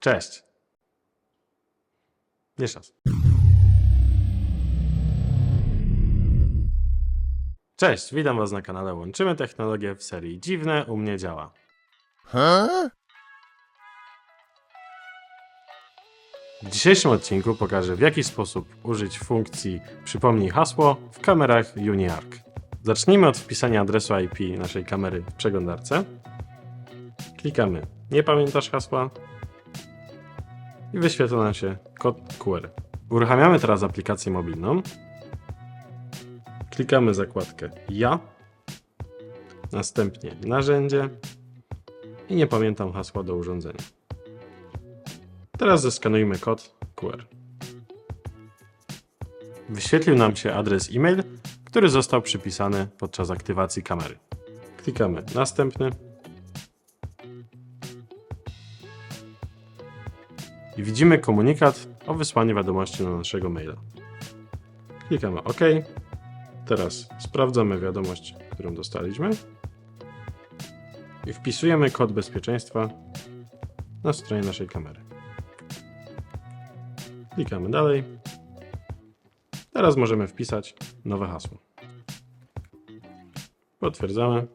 Cześć. Jeszcze raz. Cześć, witam Was na kanale Łączymy Technologię w serii Dziwne u mnie działa. W dzisiejszym odcinku pokażę w jaki sposób użyć funkcji Przypomnij hasło w kamerach UniArc. Zacznijmy od wpisania adresu IP naszej kamery w przeglądarce. Klikamy Nie pamiętasz hasła i wyświetla nam się kod QR. Uruchamiamy teraz aplikację mobilną. Klikamy zakładkę Ja, następnie Narzędzie i nie pamiętam hasła do urządzenia. Teraz zeskanujmy kod QR. Wyświetlił nam się adres e-mail, który został przypisany podczas aktywacji kamery. Klikamy Następny. I widzimy komunikat o wysłaniu wiadomości na naszego maila. Klikamy OK. Teraz sprawdzamy wiadomość, którą dostaliśmy. I wpisujemy kod bezpieczeństwa na stronie naszej kamery. Klikamy dalej. Teraz możemy wpisać nowe hasło. Potwierdzamy.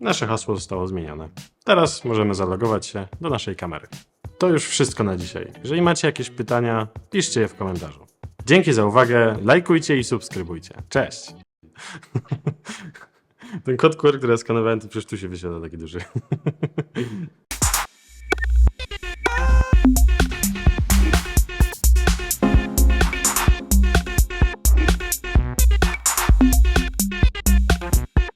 Nasze hasło zostało zmienione. Teraz możemy zalogować się do naszej kamery. To już wszystko na dzisiaj. Jeżeli macie jakieś pytania, piszcie je w komentarzu. Dzięki za uwagę, lajkujcie i subskrybujcie. Cześć! Ten kod QR, który skanowałem, to przecież tu się wyświetla taki duży.